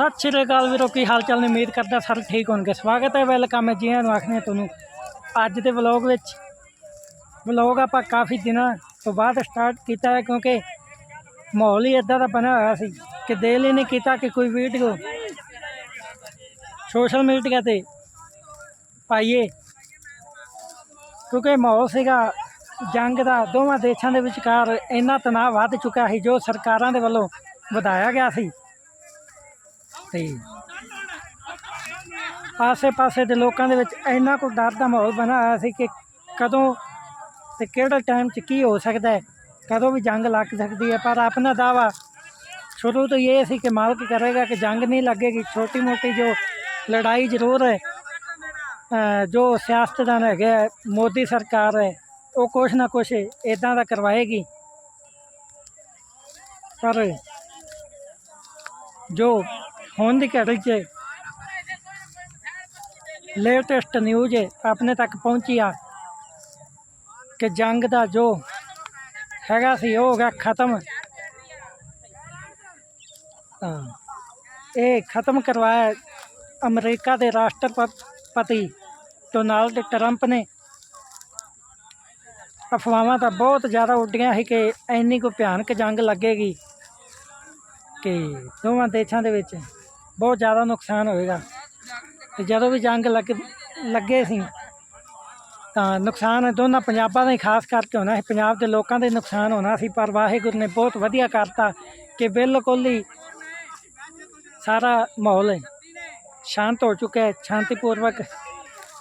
ਸਤਿ ਸ਼੍ਰੀ ਅਕਾਲ ਵੀਰੋ, ਕੀ ਹਾਲ ਚਾਲ ਨੇ? ਉਮੀਦ ਕਰਦਾ ਸਾਰੇ ਠੀਕ ਹੋਣਗੇ। ਸਵਾਗਤ ਹੈ ਵੈਲਕਮ ਹੈ ਜੀਆਂ ਨੂੰ ਆਖਨੇ ਤੁਹਾਨੂੰ। ਅੱਜ ਦੇ ਵਲੌਗ ਵਿੱਚ, ਵਲੌਗ ਆਪਾਂ ਕਾਫੀ ਦਿਨਾਂ ਤੋਂ ਬਾਅਦ ਸਟਾਰਟ ਕੀਤਾ ਹੈ ਕਿਉਂਕਿ ਮਾਹੌਲ ਹੀ ਇਦਾਂ ਦਾ ਬਣਿਆ ਹੋਇਆ ਸੀ ਕਿ ਦਿਲ ਹੀ ਨਹੀਂ ਕੀਤਾ ਕਿ ਕੋਈ ਵੀਡੀਓ ਸੋਸ਼ਲ ਮੀਡੀਆ ਤੇ ਪਾਈਏ। ਕਿਉਂਕਿ ਮਾਹੌਲ ਸੀਗਾ, ਜੰਗ ਦਾ, ਦੋਵਾਂ ਦੇਸ਼ਾਂ ਦੇ ਵਿਚਕਾਰ ਇੰਨਾ ਤਣਾਅ ਵੱਧ ਚੁੱਕਾ ਸੀ ਜੋ ਸਰਕਾਰਾਂ ਦੇ ਵੱਲੋਂ ਵਧਾਇਆ ਗਿਆ ਸੀ। ਤੇ ਆਸੇ-ਪਾਸੇ ਦੇ ਲੋਕਾਂ ਦੇ ਵਿੱਚ ਇੰਨਾ ਕੁ ਡਰ ਦਾ ਮਾਹੌਲ ਬਣਾ ਹੋਇਆ ਸੀ ਕਿ ਕਦੋਂ ਤੇ ਕਿਹੜਾ ਟਾਈਮ 'ਚ ਕੀ ਹੋ ਸਕਦਾ ਹੈ, ਕਦੋਂ ਵੀ ਜੰਗ ਲੱਗ ਸਕਦੀ ਹੈ, ਪਰ ਆਪਣਾ ਦਾਵਾ ਸ਼ੁਰੂ ਤੋਂ ਇਹ ਸੀ ਕਿ ਮਾਲਕ ਕਰੇਗਾ ਕਿ ਜੰਗ ਨਹੀਂ ਲੱਗੇਗੀ। ਛੋਟੀ ਮੋਟੀ ਜੋ ਲੜਾਈ ਜ਼ਰੂਰ ਹੈ ਜੋ ਸਿਆਸਤਦਾਨ ਹੈਗੇ ਮੋਦੀ ਸਰਕਾਰ ਹੈ, ਉਹ ਕੁਛ ਨਾ ਕੁਛ ਇਦਾਂ ਦਾ ਕਰਵਾਏਗੀ। ਪਰ ਜੋ ਹੁਣ ਦੀ ਘੜੀ 'ਚ ਲੇਟੈਸਟ ਨਿਊਜ਼ ਆਪਣੇ ਤੱਕ ਪਹੁੰਚੀ ਆ ਕਿ ਜੰਗ ਦਾ ਜੋ ਹੈਗਾ ਸੀ, ਉਹ ਹੋ ਗਿਆ ਖਤਮ। ਤਾਂ ਇਹ ਖਤਮ ਕਰਵਾਇਆ ਅਮਰੀਕਾ ਦੇ ਰਾਸ਼ਟਰਪਤੀ ਡੋਨਾਲਡ ਟਰੰਪ ਨੇ। ਅਫਵਾਹਾਂ ਤਾਂ ਬਹੁਤ ਜ਼ਿਆਦਾ ਉੱਡੀਆਂ ਸੀ ਕਿ ਇੰਨੀ ਕੋ ਭਿਆਨਕ ਜੰਗ ਲੱਗੇਗੀ ਕਿ ਦੋਵਾਂ ਦੇਸ਼ਾਂ ਦੇ ਵਿੱਚ। ਬਹੁਤ ਜ਼ਿਆਦਾ ਨੁਕਸਾਨ ਹੋਏਗਾ। ਤੇ ਜਦੋਂ ਵੀ ਜੰਗ ਲੱਗ, ਲੱਗੇ ਸੀ, ਤਾਂ ਨੁਕਸਾਨ ਦੋਨਾਂ ਪੰਜਾਬਾਂ ਦਾ ਹੀ ਖਾਸ ਕਰਕੇ ਹੋਣਾ ਸੀ। ਪੰਜਾਬ ਦੇ ਲੋਕਾਂ ਦੇ ਨੁਕਸਾਨ ਹੋਣਾ ਸੀ, ਪਰ ਵਾਹਿਗੁਰੂ ਨੇ ਬਹੁਤ ਵਧੀਆ ਕਰਤਾ ਕਿ ਬਿਲਕੁਲ ਹੀ ਸਾਰਾ ਮਾਹੌਲ ਸ਼ਾਂਤ ਹੋ ਚੁੱਕਾ ਹੈ, ਸ਼ਾਂਤੀਪੂਰਵਕ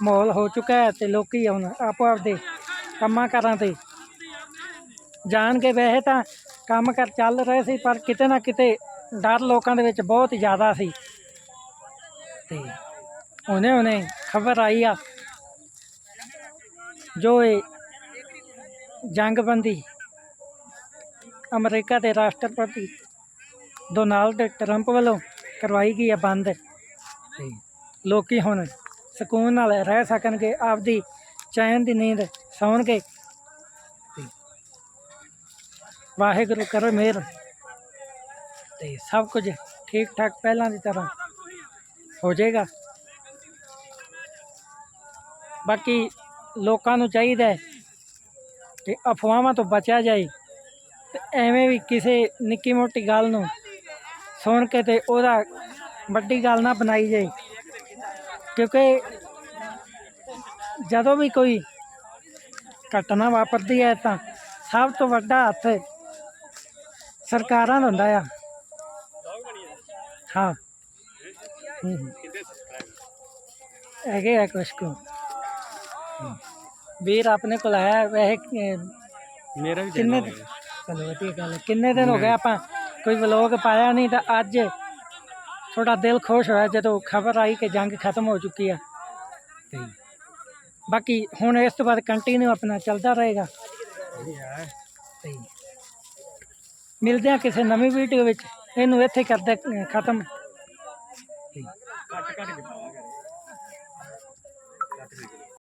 ਮਾਹੌਲ ਹੋ ਚੁੱਕਾ ਹੈ ਤੇ ਲੋਕੀ ਹੁਣ ਆਪੋ ਆਪਦੇ ਕੰਮਾਂ ਕਾਰਾਂ ਤੇ ਜਾਣ ਕੇ ਵੈਸੇ ਤਾਂ ਕੰਮ ਕਰ ਚੱਲ ਰਹੇ ਸੀ, ਪਰ ਕਿਤੇ ਨਾ ਕਿਤੇ ਡਰ ਲੋਕਾਂ ਦੇ ਵਿੱਚ ਬਹੁਤ ਜ਼ਿਆਦਾ ਸੀ। ਤੇ ਹੁਣੇ ਹੁਣੇ ਖਬਰ ਆਈ ਆ ਜੋ ਇਹ ਜੰਗਬੰਦੀ ਅਮਰੀਕਾ ਦੇ ਰਾਸ਼ਟਰਪਤੀ ਡੋਨਾਲਡ ਟਰੰਪ ਵੱਲੋਂ ਕਰਵਾਈ ਗਈ ਹੈ ਬੰਦ ਲੋਕੀ ਹੁਣ ਸਕੂਨ ਨਾਲ ਰਹਿ ਸਕਣਗੇ, ਆਪਦੀ ਚੈਨ ਦੀ ਨੀਂਦ ਸੌਣਗੇ ਵਾਹਿਗੁਰੂ ਕਰੋ ਮਿਹਰ ਤੇ ਸਭ ਕੁਝ ਠੀਕ ਠਾਕ ਪਹਿਲਾਂ ਦੀ ਤਰ੍ਹਾਂ। ਹੋ ਜਾਏਗਾ। ਬਾਕੀ ਲੋਕਾਂ ਨੂੰ ਚਾਹੀਦਾ ਕਿ ਅਫਵਾਹਾਂ ਤੋਂ ਬਚਿਆ ਜਾਏ ਤੇ ਐਵੇਂ ਵੀ ਕਿਸੇ ਨਿੱਕੀ ਮੋਟੀ ਗੱਲ ਨੂੰ ਸੁਣ ਕੇ ਤੇ ਉਹਦਾ ਵੱਡੀ ਗੱਲ ਨਾ ਬਣਾਈ ਜਾਏ। ਕਿਉਂਕਿ ਜਦੋਂ ਵੀ ਕੋਈ ਘਟਨਾ ਵਾਪਰਦੀ ਹੈ ਤਾਂ ਸਭ ਤੋਂ ਵੱਡਾ ਹੱਥ ਸਰਕਾਰਾਂ ਦਾ ਹੁੰਦਾ ਆ। ਹਾਂ। ਹੈਗੇ ਆ ਕੁਛ ਕੁ। ਵੀਰ ਆਪਣੇ ਕੋਲ ਆਇਆ ਵੈਸੇ ਮੇਰਾ ਵੀ ਕਿੰਨੇ ਚਲੋ ਵਧੀਆ ਗੱਲ। ਕਿੰਨੇ ਦਿਨ ਹੋ ਗਏ ਆਪਾਂ ਕੋਈ ਵਲੋਗ ਪਾਇਆ ਨਹੀਂ ਤਾਂ ਅੱਜ ਥੋੜਾ ਦਿਲ ਖੁਸ਼ ਹੋਇਆ ਜਦੋਂ ਖਬਰ ਆਈ ਕਿ ਜੰਗ ਖਤਮ ਹੋ ਚੁੱਕੀ ਆ। ਤੇ ਬਾਕੀ ਹੁਣ ਇਸ ਤੋਂ ਬਾਅਦ ਕੰਟੀਨਿਊ ਆਪਣਾ ਚੱਲਦਾ ਰਹੇਗਾ। ਤੇ ਮਿਲਦੇ ਆ ਕਿਸੇ ਨਵੀਂ ਵੀਡੀਓ ਵਿੱਚ। ਇਹਨੂੰ ਇੱਥੇ ਕਰਦੇ ਖਤਮ। ਤੇ ਕੱਟ ਕੱਟ ਕੇ